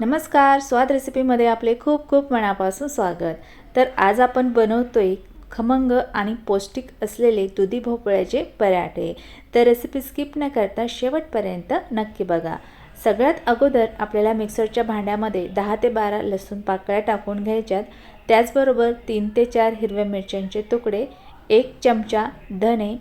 नमस्कार स्वाद रेसिपीमध्ये आपले खूप खूप मनापासून स्वागत. तर आज आपण बनवतोय खमंग आणि पौष्टिक असलेले दुधी भोपळ्याचे पराठे. तर रेसिपी स्किप न करता शेवटपर्यंत नक्की बघा. सगळ्यात अगोदर आपल्याला मिक्सरच्या भांड्यामध्ये दहा ते बारा लसूण पाकळ्या टाकून घ्यायच्यात. त्याचबरोबर तीन ते चार हिरव्या मिरच्यांचे तुकडे एक चमचा धने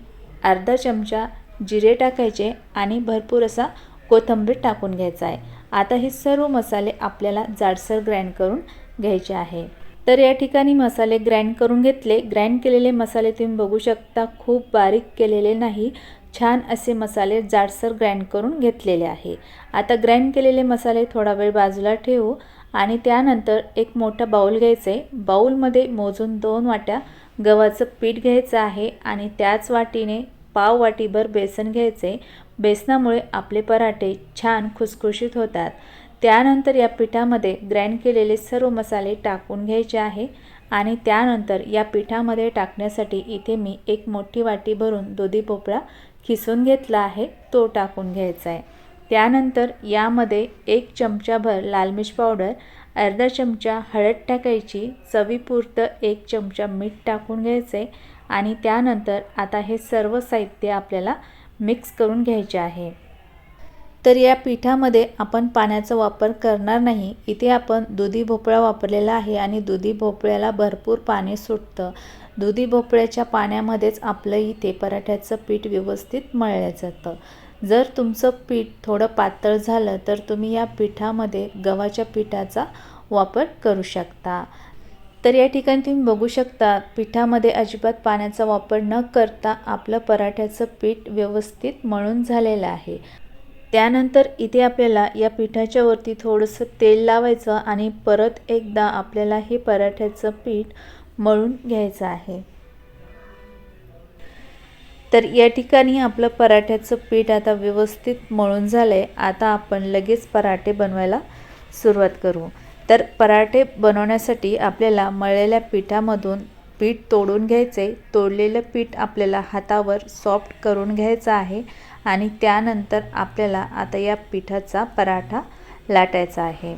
अर्धा चमचा जिरे टाकायचे आणि भरपूर असा कोथिंबीर टाकून घ्यायचा आहे. आता हे सर्व मसाले आपल्याला जाडसर ग्राइंड करून घ्यायचे आहे. तर या ठिकाणी मसाले ग्राइंड करून घेतले. ग्राइंड केलेले मसाले तुम्ही बघू शकता खूप बारीक केलेले नाही. छान असे मसाले जाडसर ग्राइंड करून घेतलेले आहे. आता ग्राइंड केलेले मसाले थोडा वेळ बाजूला ठेवू आणि त्यानंतर एक मोठा बाऊल घ्यायचं. आहे बाऊलमध्ये मोजून दोन वाट्या गव्हाचं पीठ घ्यायचं आहे आणि त्याच वाटीने पाव वाटीभर बेसन घ्यायचे. बेसनामुळे आपले पराठे छान खुसखुशीत होतात. त्यानंतर या पिठामध्ये ग्राइंड केलेले सर्व मसाले टाकून घ्यायचे आहे आणि त्यानंतर या पिठामध्ये टाकण्यासाठी इथे मी एक मोठी वाटी भरून दुधी भोपळा खिसून घेतला आहे. तो टाकून घ्यायचा आहे. त्यानंतर यामध्ये एक चमचाभर लाल मिर्च पावडर अर्धा चमचा हळद टाकायची चवीपुरतं एक चमचा मीठ टाकून घ्यायचे आणि त्यानंतर आता हे सर्व साहित्य आपल्याला मिक्स करून घ्यायचे आहे. तर या पिठामध्ये आपण पाण्याचा वापर करणार नाही. इथे आपण दुधी भोपळा वापरलेला आहे आणि दुधी भोपळ्याला भरपूर पाणी सुटतं. दुधी भोपळ्याच्या पाण्यामध्येच आपलं इथे पराठ्याचं पीठ व्यवस्थित मळलं जातं. जर तुमचं पीठ थोडं पातळ झालं तर तुम्ही या पिठामध्ये गव्हाच्या पिठाचा वापर करू शकता. तर या ठिकाणी तुम्ही बघू शकता पिठामध्ये अजिबात पाण्याचा वापर न करता आपलं पराठ्याचं पीठ व्यवस्थित मळून झालेलं आहे. त्यानंतर इथे आपल्याला या पिठाच्या वरती थोडंसं तेल लावायचं आणि परत एकदा आपल्याला हे पराठ्याचं पीठ मळून घ्यायचं आहे. तर या ठिकाणी आपलं पराठ्याचं पीठ आता व्यवस्थित मळून झालं आहे आता आपण लगेच पराठे बनवायला सुरुवात करू. तर पराठे बनवण्यासाठी आपल्याला मळलेल्या पिठामधून पीठ तोडून घ्यायचे. तोडलेलं पीठ आपल्याला हातावर सॉफ्ट करून घ्यायचं आहे आणि त्यानंतर आपल्याला आता या पिठाचा पराठा लाटायचा आहे.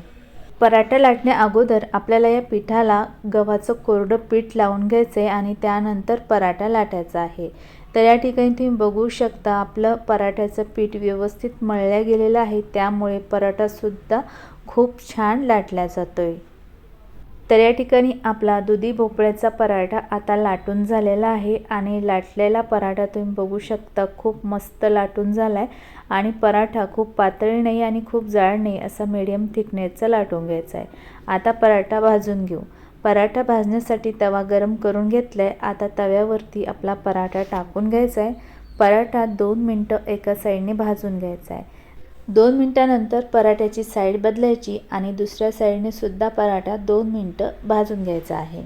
पराठा लाटण्या अगोदर आपल्याला या पिठाला गव्हाचं कोरडं पीठ लावून घ्यायचं आहे आणि त्यानंतर पराठा लाटायचा आहे. तर या ठिकाणी तुम्ही बघू शकता आपलं पराठ्याचं पीठ व्यवस्थित मळल्या गेलेलं आहे. त्यामुळे पराठासुद्धा खूप छान लाटला जातो आहे तर या ठिकाणी आपला दुधी भोपळ्याचा पराठा आता लाटून झालेला आहे आणि लाटलेला पराठा तुम्ही बघू शकता खूप मस्त लाटून झाला आहे आणि पराठा खूप पातळी नाही आणि खूप जाड नाही असा मीडियम थिकनेसचा लाटून घ्यायचा आहे आता पराठा भाजून घेऊ. पराठा भाजण्यासाठी तवा गरम करून घेतला आहे आता तव्यावरती आपला पराठा टाकून घ्यायचा आहे पराठा दोन मिनटं एका साईडने भाजून घ्यायचा आहे दोन मिनटानंतर पराठ्याची साईड बदलायची आणि दुसऱ्या साईडने सुद्धा पराठा दोन मिनटं भाजून घ्यायचा आहे.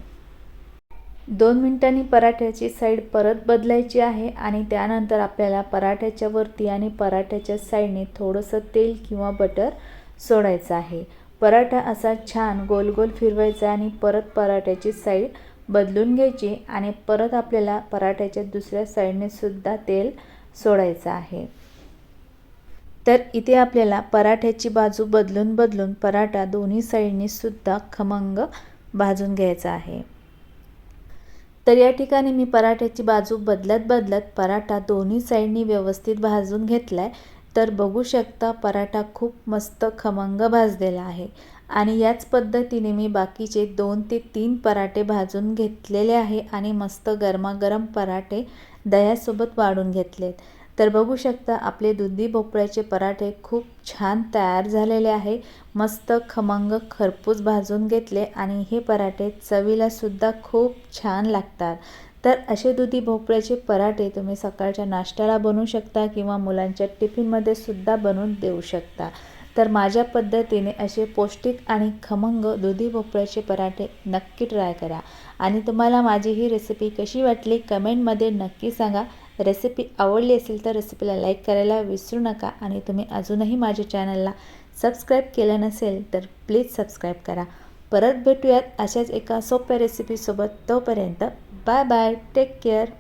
दोन मिनटांनी पराठ्याची साईड परत बदलायची आहे आणि त्यानंतर आपल्याला पराठ्याच्या वरती आणि पराठ्याच्या साईडने थोडंसं तेल किंवा बटर सोडायचं आहे. पराठा असा छान गोल गोल फिरवायचा आणि परत पराठ्याची साईड बदलून घ्यायची आणि परत आपल्याला पराठ्याच्या दुसऱ्या साईडने सुद्धा तेल सोडायचं आहे. तर इथे आपल्याला पराठ्याची बाजू बदलून बदलून पराठा दोन्ही साईडनी सुद्धा खमंग भाजून घ्यायचा आहे. तर या ठिकाणी मी पराठ्याची बाजू बदलत बदलत पराठा दोन्ही साईडनी व्यवस्थित भाजून घेतला आहे तर बघू शकता पराठा खूप मस्त खमंग भाजलेला आहे. आणि याच पद्धतीने मी बाकीचे दोन ते तीन पराठे भाजून घेतलेले आहे आणि मस्त गरमागरम पराठे दह्यासोबत वाढून घेतलेत. तर बघू शकता आपले दुधी भोपळ्याचे पराठे खूप छान तयार झालेले आहे. मस्त खमंग खरपूस भाजून घेतले आणि हे पराठे चवीलासुद्धा खूप छान लागतात. तर असे दुधी भोपळ्याचे पराठे तुम्ही सकाळच्या नाश्त्याला बनवू शकता किंवा मुलांच्या टिफिनमध्ये सुद्धा बनवून देऊ शकता. तर माझ्या पद्धतीने असे पौष्टिक आणि खमंग दुधी भोपळ्याचे पराठे नक्की ट्राय करा. आणि तुम्हाला माझी ही रेसिपी कशी वाटली कमेंटमध्ये नक्की सांगा. रेसिपी आवडली असेल तर रेसिपीला लाईक करायला विसरू नका आणि तुम्ही अजूनही माझ्या चॅनलला सबस्क्राईब केलं नसेल तर प्लीज सबस्क्राईब करा. परत भेटूयात अशाच एका सोप्या रेसिपीसोबत. तोपर्यंत बाय बाय टेक केअर.